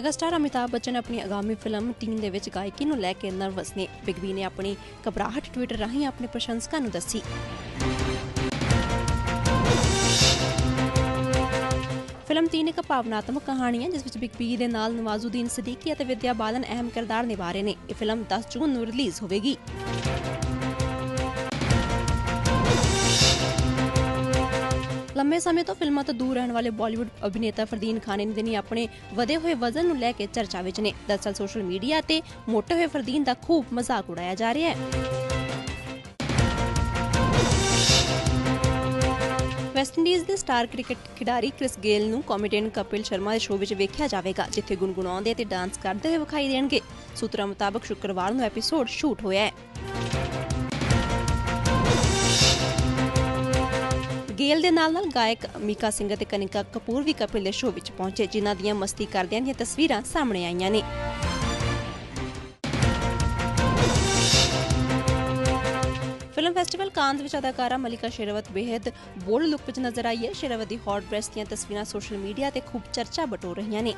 ਮੈਗਾਸਟਾਰ ਅਮਿਤਾਭ ਬੱਚਨ ਆਪਣੀ ਆਗਾਮੀ ਫਿਲਮ ਟੀਨ ਦੇ ਵਿੱਚ ਗਾਇਕੀ ਨੂੰ ਲੈ ਕੇ ਨਰਵਸ ਨੇ। ਬਿਗ ਬੀ ਨੇ ਆਪਣੀ ਘਬਰਾਹਟ ਟਵਿੱਟਰ ਰਾਹੀਂ ਆਪਣੇ ਪ੍ਰਸ਼ੰਸਕਾਂ ਨੂੰ ਦੱਸੀ। ਫਿਲਮ ਤੀਨ ਇੱਕ ਭਾਵਨਾਤਮਕ ਕਹਾਣੀ ਹੈ, ਜਿਸ ਵਿੱਚ ਬਿਗ ਬੀ ਦੇ ਨਾਲ ਨਵਾਜ਼ੁਦੀਨ ਸਦੀਕੀ ਅਤੇ ਵਿਦਿਆ ਬਾਲਨ ਅਹਿਮ ਕਿਰਦਾਰ ਨਿਭਾ ਰਹੇ ਨੇ। ਇਹ ਫਿਲਮ 10 ਜੂਨ ਨੂੰ ਰਿਲੀਜ਼ ਹੋਵੇਗੀ। ਲੰਮੇ ਸਮੇਂ ਤੋਂ ਫਿਲਮਾਂ ਤੋਂ ਦੂਰ ਰਹਿਣ ਵਾਲੇ ਬਾਲੀਵੁੱਡ ਅਭਿਨੇਤਾ ਫਰਦੀਨ ਖਾਨ ਨੇ ਦਿਨੀ ਆਪਣੇ ਵਧੇ ਹੋਏ ਵਜ਼ਨ ਨੂੰ ਲੈ ਕੇ ਚਰਚਾ ਵਿੱਚ ਨੇ। ਦਰਅਸਲ ਸੋਸ਼ਲ ਮੀਡੀਆ ਤੇ ਮੋਟੇ ਹੋਏ ਫਰਦੀਨ ਦਾ ਖੂਬ ਮਜ਼ਾਕ ਉਡਾਇਆ ਜਾ ਰਿਹਾ ਹੈ। ਵੈਸਟ ਇੰਡੀਜ਼ ਦੇ ਸਟਾਰ ਕ੍ਰਿਕਟ ਖਿਡਾਰੀ ਕ੍ਰਿਸ ਗੇਲ ਨੂੰ ਕਾਮੇਡੀਅਨ ਕਪਿਲ ਸ਼ਰਮਾ ਦੇ ਸ਼ੋਅ ਵਿੱਚ ਵੇਖਿਆ ਜਾਵੇਗਾ, ਜਿੱਥੇ ਗੁੰਗੁਣਾਉਂਦੇ ਤੇ ਡਾਂਸ ਕਰਦੇ ਹੋਏ ਵਿਖਾਈ ਦੇਣਗੇ। ਸੂਤਰਾਂ ਮੁਤਾਬਕ ਸ਼ੁੱਕਰਵਾਰ ਨੂੰ ਐਪੀਸੋਡ ਸ਼ੂਟ ਹੋਇਆ ਹੈ। ਗੇਲ ਦੇ ਨਾਲ ਨਾਲ ਗਾਇਕ ਮੀਕਾ ਸਿੰਘ ਅਤੇ ਕਨਿਕਾ ਕਪੂਰ ਵੀ ਕਪਿਲ ਦੇ ਸ਼ੋਅ ਵਿੱਚ ਪਹੁੰਚੇ, ਜਿਨ੍ਹਾਂ ਦੀਆਂ ਮਸਤੀ ਕਰਦਿਆਂ ਦੀਆਂ ਤਸਵੀਰਾਂ ਸਾਹਮਣੇ ਆਈਆਂ ਨੇ। ਫਿਲਮ ਫੈਸਟੀਵਲ ਕਾਨਸ ਵਿੱਚ ਅਦਾਕਾਰਾ ਮਲਿਕਾ ਸ਼ੇਰਵਤ ਬੇहद ਬੋਲਡ ਲੁੱਕ ਵਿੱਚ ਨਜ਼ਰ ਆਈ ਹੈ। ਸ਼ੇਰਵਤ ਦੀ ਹੌਟ ਡਰੈਸ ਦੀਆਂ ਤਸਵੀਰਾਂ ਸੋਸ਼ਲ ਮੀਡੀਆ ਤੇ ਖੂਬ ਚਰਚਾ ਬਟੋ ਰਹੀਆਂ ਨੇ।